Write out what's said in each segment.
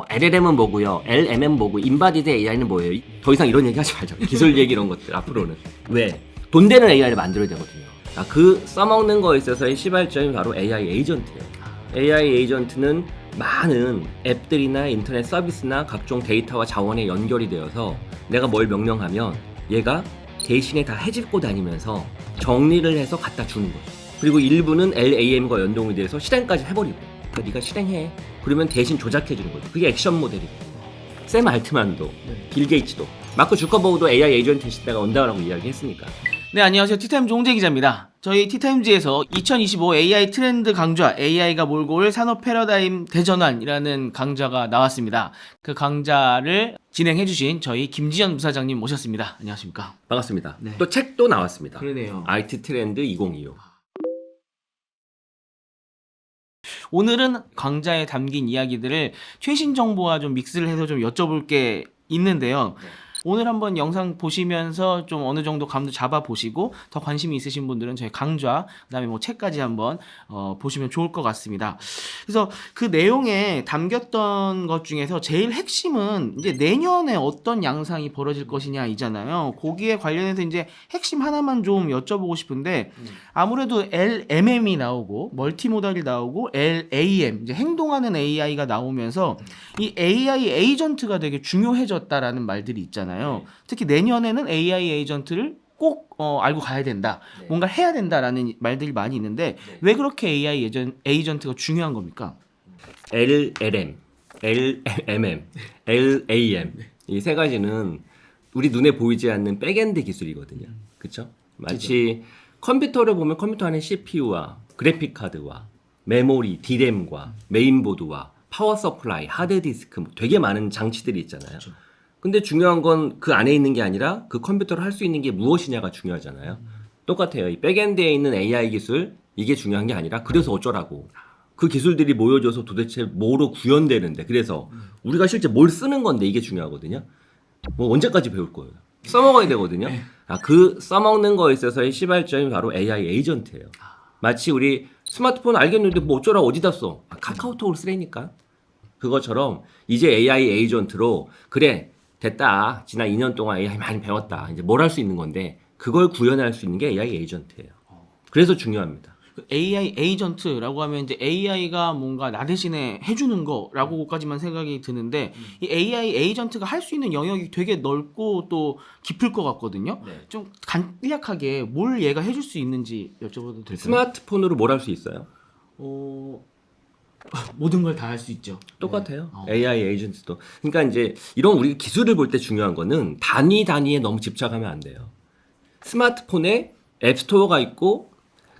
뭐 LLM은 뭐고요, LMM 뭐고, 인바디드 AI는 뭐예요? 이- 더 이상 이런 얘기 하지 말자. 기술 얘기 이런 것들 앞으로는 왜? 돈 되는 AI를 만들어야 되거든요. 아, 그 써먹는 거에 있어서의 시발점이 바로 AI 에이전트예요. AI 에이전트는 많은 앱들이나 인터넷 서비스나 각종 데이터와 자원에 연결이 되어서 내가 뭘 명령하면 얘가 대신에 다 해집고 다니면서 정리를 해서 갖다 주는 거죠. 그리고 일부는 LAM과 연동이 돼서 실행까지 해버리고 그러니까 네가 실행해. 그러면 대신 조작해 주는 거죠. 그게 액션 모델이고 샘 알트만도 빌 게이츠도 마크 주커버그도 AI 에이전트 시대가 온다라고 이야기했으니까 네, 안녕하세요. 티타임 종재 기자입니다. 저희 티타임즈에서 2025 AI 트렌드 강좌 AI가 몰고 올 산업 패러다임 대전환이라는 강좌가 나왔습니다. 그 강좌를 진행해 주신 저희 김지현 부사장님 모셨습니다. 안녕하십니까? 반갑습니다. 네. 또 책도 나왔습니다. 그러네요. IT 트렌드 2025. 오늘은 강좌에 담긴 이야기들을 최신 정보와 좀 믹스를 해서 좀 여쭤볼 게 있는데요. 오늘 한번 영상 보시면서 좀 어느 정도 감도 잡아 보시고 더 관심이 있으신 분들은 저희 강좌 그다음에 뭐 책까지 한번 어, 보시면 좋을 것 같습니다. 그래서 그 내용에 담겼던 것 중에서 제일 핵심은 이제 내년에 어떤 양상이 벌어질 것이냐이잖아요. 거기에 관련해서 이제 핵심 하나만 좀 여쭤보고 싶은데 아무래도 LMM이 나오고 멀티모달이 나오고 LAM 이제 행동하는 AI가 나오면서 이 AI 에이전트가 되게 중요해졌다라는 말들이 있잖아요. 특히 내년에는 AI 에이전트를 꼭 어, 알고 가야 된다. 네. 뭔가 해야 된다라는 말들이 많이 있는데 네. 왜 그렇게 AI 에이전, 에이전트가 중요한 겁니까? LLM, LMM, LAM 이 세 가지는 우리 눈에 보이지 않는 백엔드 기술이거든요. 그렇죠? 마치 컴퓨터를 보면 컴퓨터 안에 CPU와 그래픽 카드와 메모리, D램과 메인보드와 파워 서플라이, 하드 디스크 뭐 되게 많은 장치들이 있잖아요. 근데 중요한 건 그 안에 있는 게 아니라 그 컴퓨터를 할수 있는 게 무엇이냐가 중요하잖아요. 똑같아요. 이 백엔드에 있는 AI 기술 이게 중요한 게 아니라 그래서 어쩌라고. 그 기술들이 모여져서 도대체 뭐로 구현되는데 그래서 우리가 실제 뭘 쓰는 건데 이게 중요하거든요. 뭐 언제까지 배울 거예요? 써먹어야 되거든요. 아, 그 써먹는 거에 있어서의 시발점이 바로 AI 에이전트예요. 마치 우리 스마트폰 알겠는데 뭐 어쩌라고 어디다 써? 아, 카카오톡을 쓰라니까. 그것처럼 이제 AI 에이전트로 그래 됐다 지난 2년 동안 AI 많이 배웠다 이제 뭘 할 수 있는 건데 그걸 구현할 수 있는 게 AI 에이전트예요. 그래서 중요합니다. 그 AI 에이전트라고 하면 이제 AI가 뭔가 나 대신에 해주는 거라고까지만 생각이 드는데 이 AI 에이전트가 할 수 있는 영역이 되게 넓고 또 깊을 것 같거든요. 네. 좀 간략하게 뭘 얘가 해줄 수 있는지 여쭤봐도 될까요? 스마트폰으로 뭘 할 수 있어요? 어... 모든 걸 다 할 수 있죠. 똑같아요. 어. AI 에이전트도. 그러니까 이제 이런 우리 기술을 볼 때 중요한 거는 단위 단위에 너무 집착하면 안 돼요. 스마트폰에 앱스토어가 있고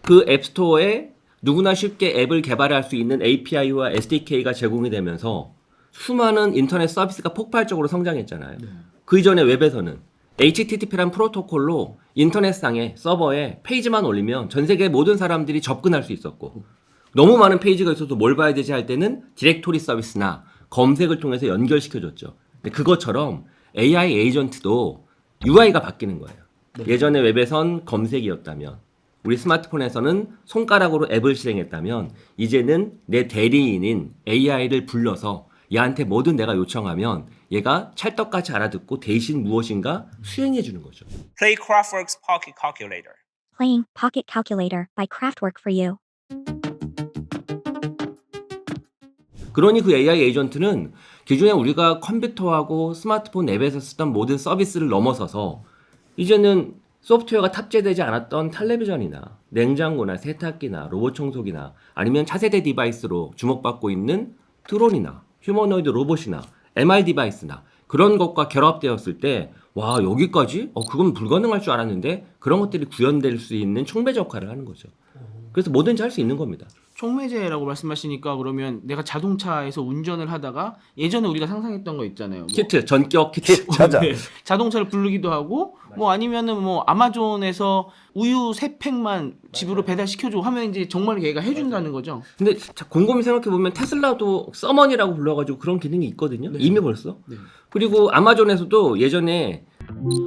그 앱스토어에 누구나 쉽게 앱을 개발할 수 있는 API와 SDK가 제공이 되면서 수많은 인터넷 서비스가 폭발적으로 성장했잖아요. 그 이전에 웹에서는 HTTP란 프로토콜로 인터넷상에 서버에 페이지만 올리면 전 세계 모든 사람들이 접근할 수 있었고 너무 많은 페이지가 있어서 뭘 봐야 되지 할 때는 디렉토리 서비스나 검색을 통해서 연결시켜줬죠. 근데 그것처럼 AI 에이전트도 UI가 바뀌는 거예요. 예전에 웹에선 검색이었다면 우리 스마트폰에서는 손가락으로 앱을 실행했다면 이제는 내 대리인인 AI를 불러서 얘한테 뭐든 내가 요청하면 얘가 찰떡같이 알아듣고 대신 무엇인가 수행해 주는 거죠. Play Craftworks Pocket Calculator. Playing Pocket Calculator by Craftwork for You. 그러니 그 AI 에이전트는 기존에 우리가 컴퓨터하고 스마트폰 앱에서 쓰던 모든 서비스를 넘어서서 이제는 소프트웨어가 탑재되지 않았던 텔레비전이나 냉장고나 세탁기나 로봇 청소기나 아니면 차세대 디바이스로 주목받고 있는 드론이나 휴머노이드 로봇이나 MR 디바이스나 그런 것과 결합되었을 때 와 여기까지? 어 그건 불가능할 줄 알았는데 그런 것들이 구현될 수 있는 촉매제 역할을 하는 거죠. 그래서 뭐든지 할 수 있는 겁니다. 총매제라고 말씀하시니까 그러면 내가 자동차에서 운전을 하다가 예전에 우리가 상상했던 거 있잖아요. 뭐 키트 전격 키트 찾아. 네. 자동차를 부르기도 하고 뭐 아니면은 뭐 아마존에서 우유 세 팩만 집으로 배달시켜줘 하면 이제 정말 얘가 해준다는 거죠. 근데 자, 곰곰이 생각해 보면 테슬라도 서머니라고 불러가지고 그런 기능이 있거든요. 이미 벌써. 네. 그리고 아마존에서도 예전에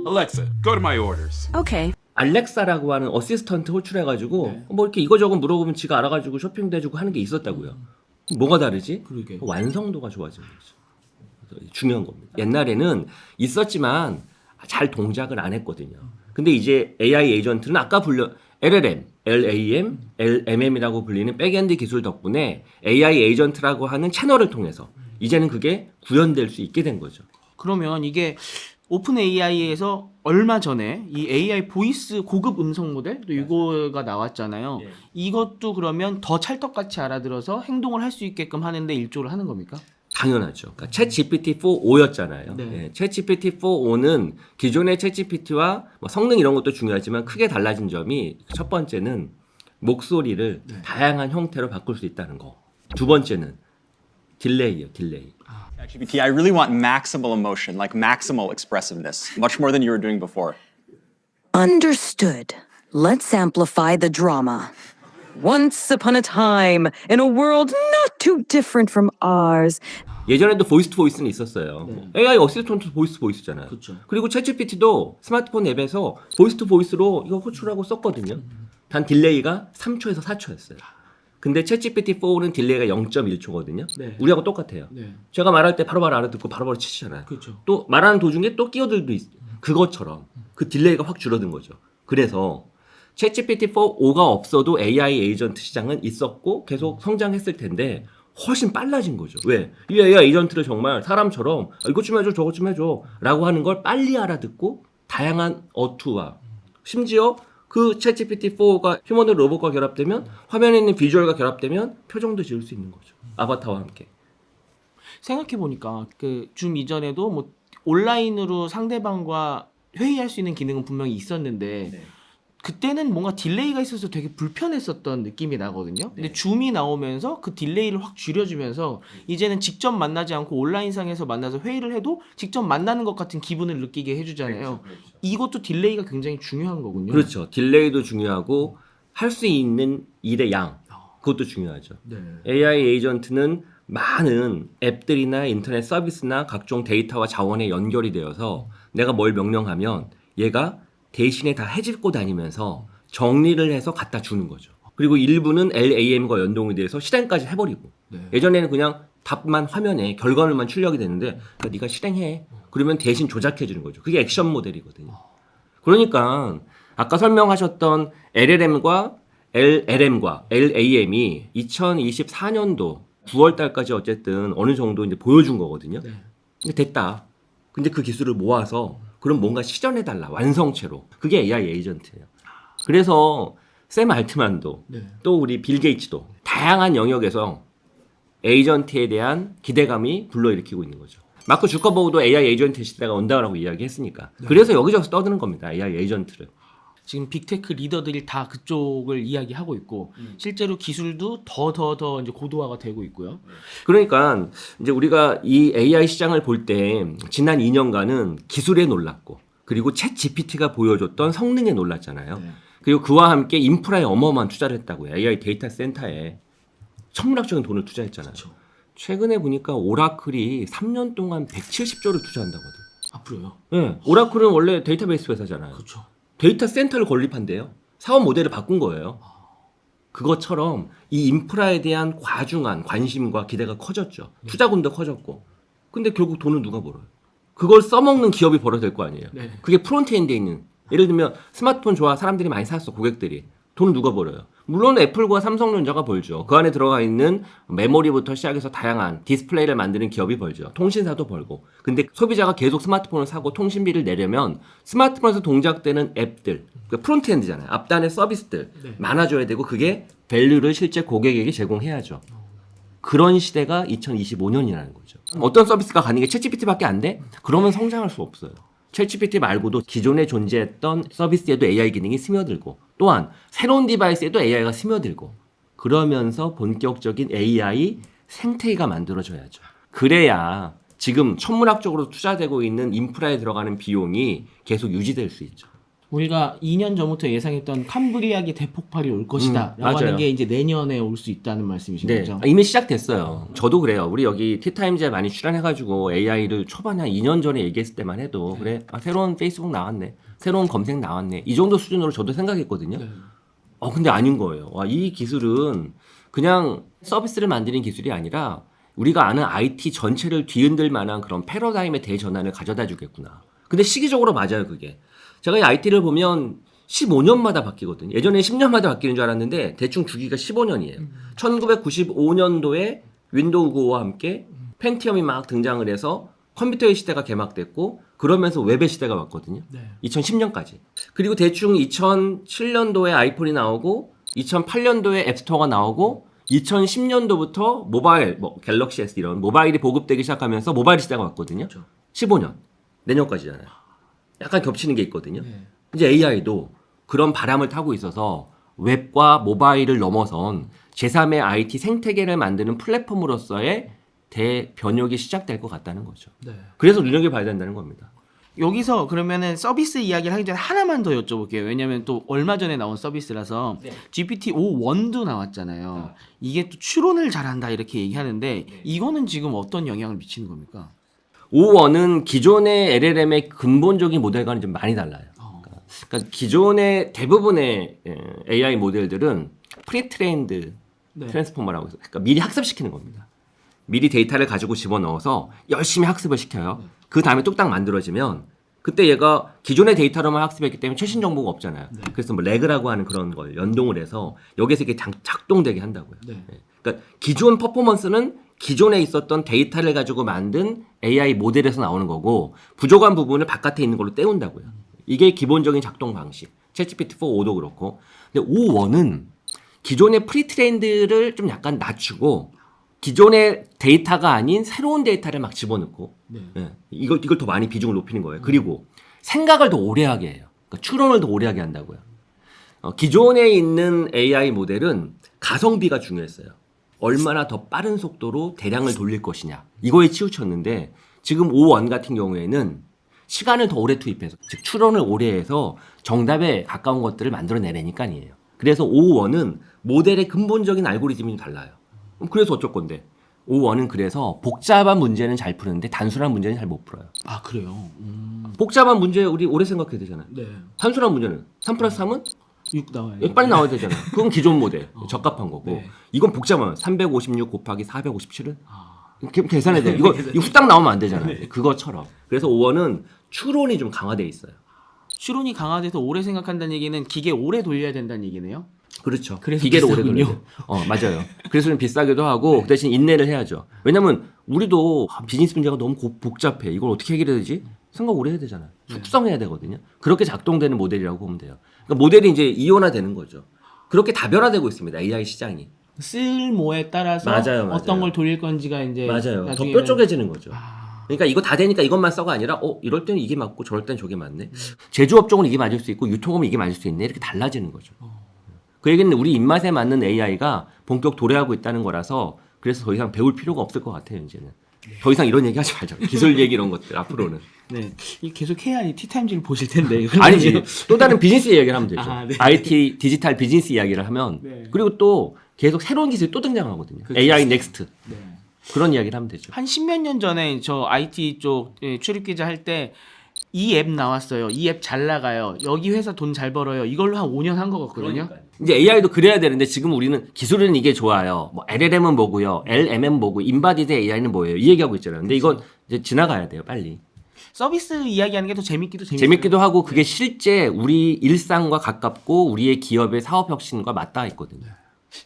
Alexa, go to my orders. Okay. 알렉사라고 하는 어시스턴트 호출해가지고 네. 뭐 이렇게 이거저거 물어보면 지가 알아가지고 쇼핑도 해주고 하는 게 있었다고요. 그럼 뭐가 다르지? 그러게. 완성도가 좋아진 거죠. 그래서 중요한 겁니다. 옛날에는 있었지만 잘 동작을 안 했거든요. 근데 이제 AI 에이전트는 아까 불려 LLM, LAM, LMM이라고 불리는 백엔드 기술 덕분에 AI 에이전트라고 하는 채널을 통해서 이제는 그게 구현될 수 있게 된 거죠. 그러면 이게 오픈 AI에서 얼마 전에 이 AI 보이스 고급 음성 모델 또 이거가 나왔잖아요. 예. 이것도 그러면 더 찰떡같이 알아들어서 행동을 할 수 있게끔 하는데 일조를 하는 겁니까? 당연하죠. 그러니까 챗 GPT 4.5였잖아요. 네. 예, 챗 GPT 4.5는 기존의 챗 GPT와 뭐 성능 이런 것도 중요하지만 크게 달라진 점이 첫 번째는 목소리를 네. 다양한 형태로 바꿀 수 있다는 거. 두 번째는 딜레이요, 딜레이. ChatGPT, I really want maximal emotion, like maximal expressiveness, much more than you were doing before. Understood. Let's amplify the drama. Once upon a time, in a world not too different from ours, 예전에도 보이스 투 보이스는 있었어요. AI 어시스턴트 보이스 투 보이스잖아요. 네. 그쵸. 그리고 챗GPT도 스마트폰 앱에서 보이스 투 보이스로 이거 호출하고 썼거든요. 단 딜레이가 3초에서 4초였어요. 근데 챗GPT 4는 딜레이가 0.1초거든요. 네. 우리하고 똑같아요. 네. 제가 말할 때 바로바로 알아듣고 바로바로 치시잖아요. 그렇죠. 또 말하는 도중에 또 끼어들도 있 그것처럼 그 딜레이가 확 줄어든 거죠. 그래서 챗GPT 4.5가 없어도 AI 에이전트 시장은 있었고 계속 성장했을 텐데 훨씬 빨라진 거죠. 왜? 이 AI 에이전트를 정말 사람처럼 아, 이것 좀 해줘, 저것 좀 해줘 라고 하는 걸 빨리 알아듣고 다양한 어투와 심지어 그 챗GPT 4가 휴머노 로봇과 결합되면 화면에 있는 비주얼과 결합되면 표정도 지을 수 있는 거죠. 아바타와 함께. 생각해 보니까 그 줌 이전에도 뭐 온라인으로 상대방과 회의할 수 있는 기능은 분명히 있었는데 네. 그때는 뭔가 딜레이가 있어서 되게 불편했었던 느낌이 나거든요. 근데 줌이 나오면서 그 딜레이를 확 줄여주면서 이제는 직접 만나지 않고 온라인상에서 만나서 회의를 해도 직접 만나는 것 같은 기분을 느끼게 해주잖아요. 이것도 딜레이가 굉장히 중요한 거군요. 그렇죠. 딜레이도 중요하고 할 수 있는 일의 양 그것도 중요하죠. 네. AI 에이전트는 많은 앱들이나 인터넷 서비스나 각종 데이터와 자원에 연결이 되어서 내가 뭘 명령하면 얘가 대신에 다 해집고 다니면서 정리를 해서 갖다 주는 거죠. 그리고 일부는 LAM과 연동이 돼서 실행까지 해버리고 네. 예전에는 그냥 답만 화면에 결과물만 출력이 되는데 그러니까 네가 실행해. 그러면 대신 조작해 주는 거죠. 그게 액션 모델이거든요. 그러니까 아까 설명하셨던 LLM과 LLM과 LAM이 2024년도 9월 달까지 어쨌든 어느 정도 이제 보여준 거거든요. 네. 됐다. 근데 그 기술을 모아서 그럼 뭔가 실현해 달라. 완성체로. 그게 AI 에이전트예요. 그래서 샘 알트만도 네. 또 우리 빌 게이츠도 다양한 영역에서 에이전트에 대한 기대감이 불러일으키고 있는 거죠. 마크 주커버그도 AI 에이전트 시대가 온다라고 이야기했으니까. 그래서 여기저기서 떠드는 겁니다. AI 에이전트를. 지금 빅테크 리더들이 다 그쪽을 이야기하고 있고 실제로 기술도 더 더 더 이제 고도화가 되고 있고요. 그러니까 이제 우리가 이 AI 시장을 볼 때 지난 2년간은 기술에 놀랐고 그리고 챗 GPT가 보여줬던 성능에 놀랐잖아요. 네. 그리고 그와 함께 인프라에 어마어마한 투자를 했다고요. AI 데이터 센터에 천문학적인 돈을 투자했잖아요. 최근에 보니까 오라클이 3년 동안 170조를 투자한다거든. 앞으로요. 예. 오라클은 원래 데이터베이스 회사잖아요. 그렇죠. 데이터 센터를 건립한대요. 사업 모델을 바꾼 거예요. 그것처럼 이 인프라에 대한 과중한 관심과 기대가 커졌죠. 투자금도 커졌고. 근데 결국 돈은 누가 벌어요? 그걸 써먹는 기업이 벌어야 될 거 아니에요. 네. 그게 프론트엔드에 있는 예를 들면 스마트폰 좋아 사람들이 많이 샀어 고객들이 돈은 누가 벌어요? 물론 애플과 삼성전자가 벌죠. 그 안에 들어가 있는 메모리부터 시작해서 다양한 디스플레이를 만드는 기업이 벌죠. 통신사도 벌고. 근데 소비자가 계속 스마트폰을 사고 통신비를 내려면 스마트폰에서 동작되는 앱들, 그러니까 프론트엔드잖아요. 앞단의 서비스들 많아져야 되고 그게 밸류를 실제 고객에게 제공해야죠. 그런 시대가 2025년이라는 거죠. 어떤 서비스가 가는 게 챗GPT밖에 안 돼? 그러면 성장할 수 없어요. 챗GPT 말고도 기존에 존재했던 서비스에도 AI 기능이 스며들고 또한 새로운 디바이스에도 AI가 스며들고 그러면서 본격적인 AI 생태계가 만들어져야죠. 그래야 지금 천문학적으로 투자되고 있는 인프라에 들어가는 비용이 계속 유지될 수 있죠. 우리가 2년 전부터 예상했던 캄브리아기 대폭발이 올 것이다. 음, 라고 하는. 게 이제 내년에 올 수 있다는 말씀이신 네, 거죠? 이미 시작됐어요. 저도 그래요. 우리 여기 티타임즈에 많이 출연해가지고 AI를 초반에 한 2년 전에 얘기했을 때만 해도 그래 아, 새로운 페이스북 나왔네, 새로운 검색 나왔네 이 정도 수준으로 저도 생각했거든요. 네. 어 근데 아닌 거예요. 와, 이 기술은 그냥 서비스를 만드는 기술이 아니라 우리가 아는 IT 전체를 뒤흔들 만한 그런 패러다임의 대전환을 가져다 주겠구나. 근데 시기적으로 맞아요, 그게. 제가 이 IT를 보면 15년마다 바뀌거든요. 예전에 10년마다 바뀌는 줄 알았는데 대충 주기가 15년이에요. 1995년도에 윈도우 9와 함께 펜티엄이 막 등장을 해서 컴퓨터의 시대가 개막됐고 그러면서 웹의 시대가 왔거든요. 2010년까지. 그리고 대충 2007년도에 아이폰이 나오고 2008년도에 앱스토어가 나오고 2010년도부터 모바일, 뭐 갤럭시 S 이런 모바일이 보급되기 시작하면서 모바일 시대가 왔거든요. 15년. 내년까지잖아요. 약간 겹치는 게 있거든요. 이제 AI도 그런 바람을 타고 있어서 웹과 모바일을 넘어선 제3의 IT 생태계를 만드는 플랫폼으로서의 대변혁이 시작될 것 같다는 거죠. 그래서 눈여겨봐야 된다는 겁니다. 여기서 그러면은 서비스 이야기를 하기 전에 하나만 더 여쭤볼게요. 왜냐면 또 얼마 전에 나온 서비스라서 GPT-5 1도 나왔잖아요. 이게 또 추론을 잘한다 이렇게 얘기하는데 이거는 지금 어떤 영향을 미치는 겁니까? 5원은 기존의 LLM의 근본적인 모델과는 좀 많이 달라요. 그러니까, 그러니까 기존의 대부분의 예, AI 모델들은 프리트레인드 네. 트랜스포머라고 해서 그러니까 미리 학습시키는 겁니다. 미리 데이터를 가지고 집어넣어서 열심히 학습을 시켜요. 그 다음에 뚝딱 만들어지면 그때 얘가 기존의 데이터로만 학습했기 때문에 최신 정보가 없잖아요. 그래서 뭐 레그라고 하는 그런 걸 연동을 해서 여기서 이게 장- 작동되게 한다고요. 네. 예. 그러니까 기존 퍼포먼스는 기존에 있었던 데이터를 가지고 만든 AI 모델에서 나오는 거고 부족한 부분을 바깥에 있는 걸로 때운다고요. 이게 기본적인 작동 방식. 챗GPT 4.5도 그렇고. 근데 5.1은 기존의 프리트렌드를 좀 약간 낮추고 기존의 데이터가 아닌 새로운 데이터를 막 집어넣고 예, 이걸 이걸 더 많이 비중을 높이는 거예요. 그리고 생각을 더 오래 하게 해요. 그러니까 추론을 더 오래 하게 한다고요. 어, 기존에 있는 AI 모델은 가성비가 중요했어요. 얼마나 더 빠른 속도로 대량을 돌릴 것이냐. 이거에 치우쳤는데 지금 5원 같은 경우에는 시간을 더 오래 투입해서 즉 추론을 오래 해서 정답에 가까운 것들을 만들어내려니까니에요. 그래서 5원은 모델의 근본적인 알고리즘이 달라요. 그래서 어쩔 건데 5원은 그래서 복잡한 문제는 잘 푸는데 단순한 문제는 잘 못 풀어요. 아 그래요. 음. 복잡한 문제 우리 오래 생각해야 되잖아요. 네. 단순한 문제는 3 플러스 3은 6 나와요. 빨리 나와야 되잖아. 그건 기존 모델 적합한 거고 네. 이건 복잡하면 356 곱하기 457은 아. 계산해야 돼. 이거 이거 후딱 나오면 안 되잖아. 그것처럼. 그래서 5원은 추론이 좀 강화돼 있어요. 추론이 강화돼서 오래 생각한다는 얘기는 기계 오래 돌려야 된다는 얘기네요. 그렇죠. 그래서 기계를 오래 돼. 어 맞아요. 그래서 좀 비싸기도 하고 그 대신 인내를 해야죠. 왜냐면 우리도 아, 비즈니스 문제가 너무 고- 복잡해. 이걸 어떻게 해결해야 되지? 생각 오래 해야 되잖아요. 숙성해야 되거든요. 그렇게 작동되는 모델이라고 보면 돼요. 그러니까 모델이 이제 이원화되는 거죠. 그렇게 다변화되고 있습니다. AI 시장이. 쓸모에 따라서 맞아요, 맞아요. 어떤 걸 돌릴 건지가 이제 맞아요. 더 나중에는- 뾰족해지는 거죠. 아, 그러니까 이거 다 되니까 이것만 써가 아니라 어 이럴 때는 이게 맞고 저럴 때는 저게 맞네. 제조 업종은 이게 맞을 수 있고 유통업은 이게 맞을 수 있네. 이렇게 달라지는 거죠. 그 얘기는 우리 입맛에 맞는 AI가 본격 도래하고 있다는 거라서 그래서 더 이상 배울 필요가 없을 것 같아요 이제는. 더 이상 이런 얘기 하지 말자. 기술 얘기 이런 것들 앞으로는. 네. 이 계속 해야 이 티타임즈를 보실 텐데. 아니지. 또 다른 비즈니스 얘기를 하면 되죠. 아, 네. IT 디지털 비즈니스 이야기를 하면 네. 그리고 또 계속 새로운 기술이 또 등장하거든요. 그렇죠. AI 넥스트 네. 그런 이야기를 하면 되죠. 한 십몇 년 전에 저 IT 쪽 예, 출입 기자 할 때 이 앱 나왔어요. 이 앱 잘 나가요. 여기 회사 돈 잘 벌어요. 이걸로 한 5년 한것 같거든요. 이제 AI도 그래야 되는데 지금 우리는 기술은 이게 좋아요. 뭐 LLM은 뭐고요, LMM 뭐고, 인바디드 AI는 뭐예요? 이 얘기하고 있잖아요. 근데 이건 이제 지나가야 돼요, 빨리. 서비스 이야기하는 게 더 재밌기도 재밌어요. 재밌기도 하고 그게 실제 우리 일상과 가깝고 우리의 기업의 사업 혁신과 맞닿아 있거든요.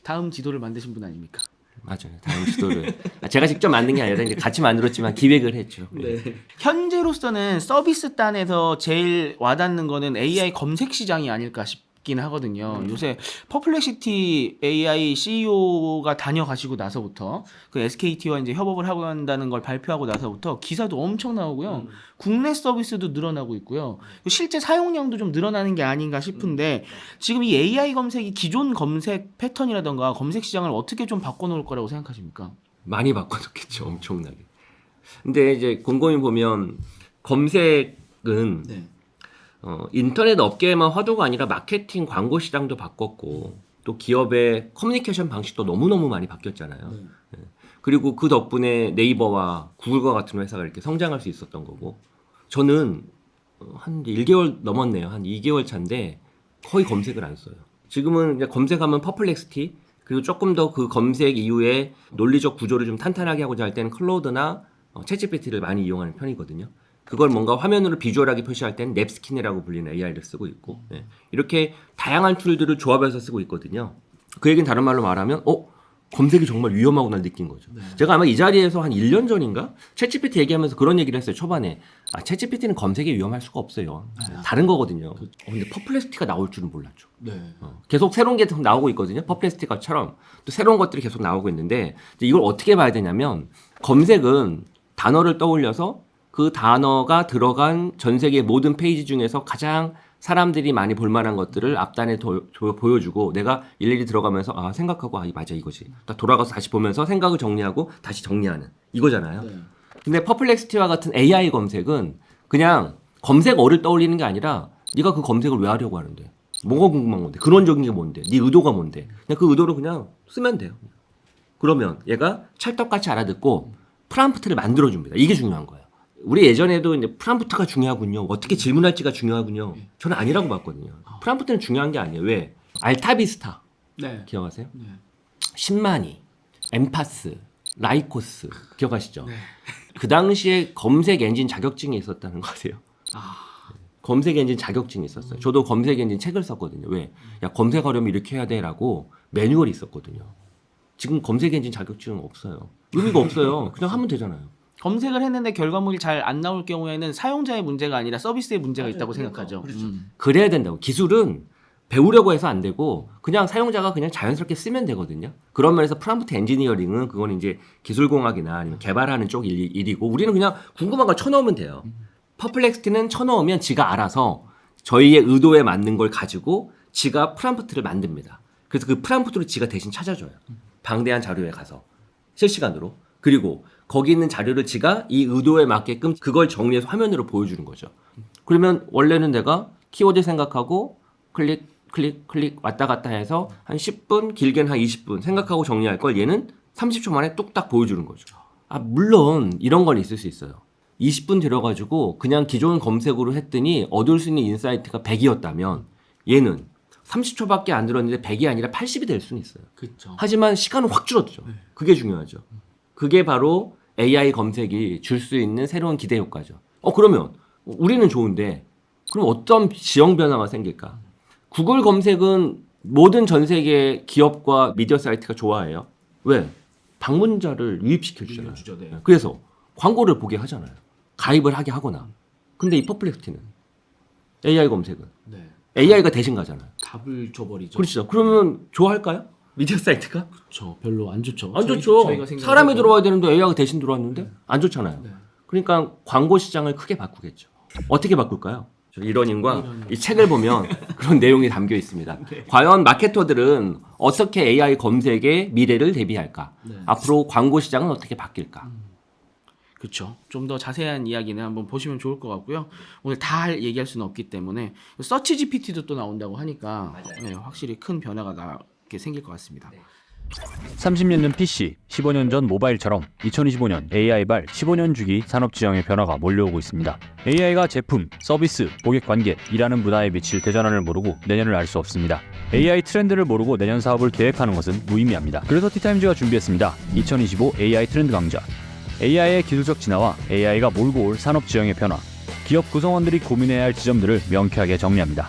다음 지도를 만드신 분 아닙니까? 맞아요. 다음 지도를 아, 제가 직접 만든 게 아니라 이제 같이 만들었지만 기획을 했죠. 네. 현재로서는 서비스 단에서 제일 와닿는 거는 AI 검색 시장이 아닐까 싶 긴 하거든요. 요새 퍼플렉시티 AI CEO가 다녀가시고 나서부터 그 SKT와 이제 협업을 하고 한다는 걸 발표하고 나서부터 기사도 엄청 나오고요. 국내 서비스도 늘어나고 있고요. 실제 사용량도 좀 늘어나는 게 아닌가 싶은데 지금 이 AI 검색이 기존 검색 패턴이라던가 검색 시장을 어떻게 좀 바꿔놓을 거라고 생각하십니까? 많이 바꿔놓겠죠, 엄청나게. 근데 이제 곰곰이 보면 검색은 네. 어, 인터넷 업계에만 화두가 아니라 마케팅 광고 시장도 바꿨고 또 기업의 커뮤니케이션 방식도 너무너무 많이 바뀌었잖아요. 예. 그리고 그 덕분에 네이버와 구글과 같은 회사가 이렇게 성장할 수 있었던 거고 저는 어, 한 1개월 넘었네요. 한 2개월 차인데 거의 검색을 안 써요. 지금은 이제 검색하면 퍼플렉스티 그리고 조금 더 그 검색 이후에 논리적 구조를 좀 탄탄하게 하고자 할 때는 클로드나 어, 챗GPT를 많이 이용하는 편이거든요. 그걸 뭔가 화면으로 비주얼하게 표시할 때는 넵스킨이라고 불리는 AI를 쓰고 있고 예. 이렇게 다양한 툴들을 조합해서 쓰고 있거든요. 그 얘기는 다른 말로 말하면 어 검색이 정말 위험하구나 느낀 거죠. 제가 아마 이 자리에서 한 1년 전인가 챗GPT 얘기하면서 그런 얘기를 했어요. 초반에 아 챗GPT는 검색에 위험할 수가 없어요. 다른 거거든요. 어, 근데 퍼플렉스티가 나올 줄은 몰랐죠. 네. 어, 계속 새로운 게 계속 나오고 있거든요. 퍼플렉스티가처럼 또 새로운 것들이 계속 나오고 있는데 이걸 어떻게 봐야 되냐면 검색은 단어를 떠올려서 그 단어가 들어간 전 세계 모든 페이지 중에서 가장 사람들이 많이 볼 만한 것들을 앞단에 도- 도- 보여주고 내가 일일이 들어가면서 아 생각하고 아 맞아 이거지. 딱 돌아가서 다시 보면서 생각을 정리하고 다시 정리하는 이거잖아요. 네. 근데 퍼플렉스티와 같은 AI 검색은 그냥 검색어를 떠올리는 게 아니라 네가 그 검색을 왜 하려고 하는데? 뭐가 궁금한 건데? 근원적인 게 뭔데? 네 의도가 뭔데? 그냥 그 의도를 그냥 쓰면 돼요. 그러면 얘가 찰떡같이 알아듣고 프람프트를 만들어 줍니다. 이게 중요한 거예요 우리 예전에도 이제 프람프트가 중요하군요 어떻게 질문할지가 중요하군요 저는 아니라고 봤거든요 프람프트는 중요한 게 아니에요 왜 알타비스타 네. 기억하세요? 네. 신마니, 엠파스, 라이코스 기억하시죠? 네. 그 당시에 검색 엔진 자격증이 있었다는 거 아세요? 아. 검색 엔진 자격증이 있었어요. 저도 검색 엔진 책을 썼거든요. 왜? 야 검색하려면 이렇게 해야 돼라고 매뉴얼이 있었거든요. 지금 검색 엔진 자격증은 없어요. 의미가 없어요. 그냥 하면 되잖아요. 검색을 했는데 결과물이 잘 안 나올 경우에는 사용자의 문제가 아니라 서비스의 문제가 있다고 생각하죠. 음. 그래야 된다고. 기술은 배우려고 해서 안 되고 그냥 사용자가 그냥 자연스럽게 쓰면 되거든요. 그런 면에서 프람프트 엔지니어링은 그건 이제 기술공학이나 아니면 개발하는 쪽 일, 일이고 우리는 그냥 궁금한 걸 쳐넣으면 돼요. 퍼플렉스티는 쳐넣으면 지가 알아서 저희의 의도에 맞는 걸 가지고 지가 프람프트를 만듭니다. 그래서 그 프람프트를 지가 대신 찾아줘요. 방대한 자료에 가서 실시간으로 그리고 거기 있는 자료를 지가 이 의도에 맞게끔 그걸 정리해서 화면으로 보여주는 거죠. 그러면 원래는 내가 키워드 생각하고 클릭 클릭 클릭 왔다 갔다 해서 한 10분 길게는 한 20분 생각하고 정리할 걸 얘는 30초 만에 뚝딱 보여주는 거죠. 아 물론 이런 건 있을 수 있어요. 20분 들여가지고 그냥 기존 검색으로 했더니 얻을 수 있는 인사이트가 100이었다면 얘는 30초밖에 안 들었는데 100이 아니라 80이 될 수는 있어요. 그렇죠. 하지만 시간은 확 줄어들죠. 그게 중요하죠. 그게 바로 AI 검색이 줄 수 있는 새로운 기대 효과죠. 어 그러면 우리는 좋은데 그럼 어떤 지형 변화가 생길까? 구글 검색은 모든 전 세계 기업과 미디어 사이트가 좋아해요. 왜? 방문자를 유입시켜 주잖아요. 유입시켜주죠, 네. 그래서 광고를 보게 하잖아요. 가입을 하게 하거나. 근데 이 퍼플렉스티는 AI 검색은 네. AI가 대신 가잖아요. 답을 줘버리죠. 그렇죠. 그러면 좋아할까요? 미디어 사이트가? 그렇죠. 별로 안 좋죠. 안 저희- 좋죠. 저희가 사람이. 들어와야 되는데 AI가 대신 들어왔는데 안 좋잖아요. 네. 그러니까 광고 시장을 크게 바꾸겠죠. 어떻게 바꿀까요? 저 이러닝과 이 책을 보면 그런 내용이 담겨 있습니다. 네. 과연 마케터들은 어떻게 AI 검색의 미래를 대비할까? 네. 앞으로 광고 시장은 어떻게 바뀔까? 그렇죠. 좀 더 자세한 이야기는 한번 보시면 좋을 것 같고요. 오늘 다 할- 얘기할 수는 없기 때문에 서치 GPT도 또 나온다고 하니까 네, 확실히 큰 변화가 나 게 생길 것 같습니다. 30년 전 PC, 15년 전 모바일처럼 2025년 AI발 15년 주기 산업 지형의 변화가 몰려오고 있습니다. AI가 제품, 서비스, 고객 관계, 일하는 문화에 미칠 대전환을 모르고 내년을 알 수 없습니다. AI 트렌드를 모르고 내년 사업을 계획하는 것은 무의미합니다. 그래서 티타임즈가 준비했습니다. 2025 AI 트렌드 강좌. AI의 기술적 진화와 AI가 몰고 올 산업 지형의 변화. 기업 구성원들이 고민해야 할 지점들을 명쾌하게 정리합니다.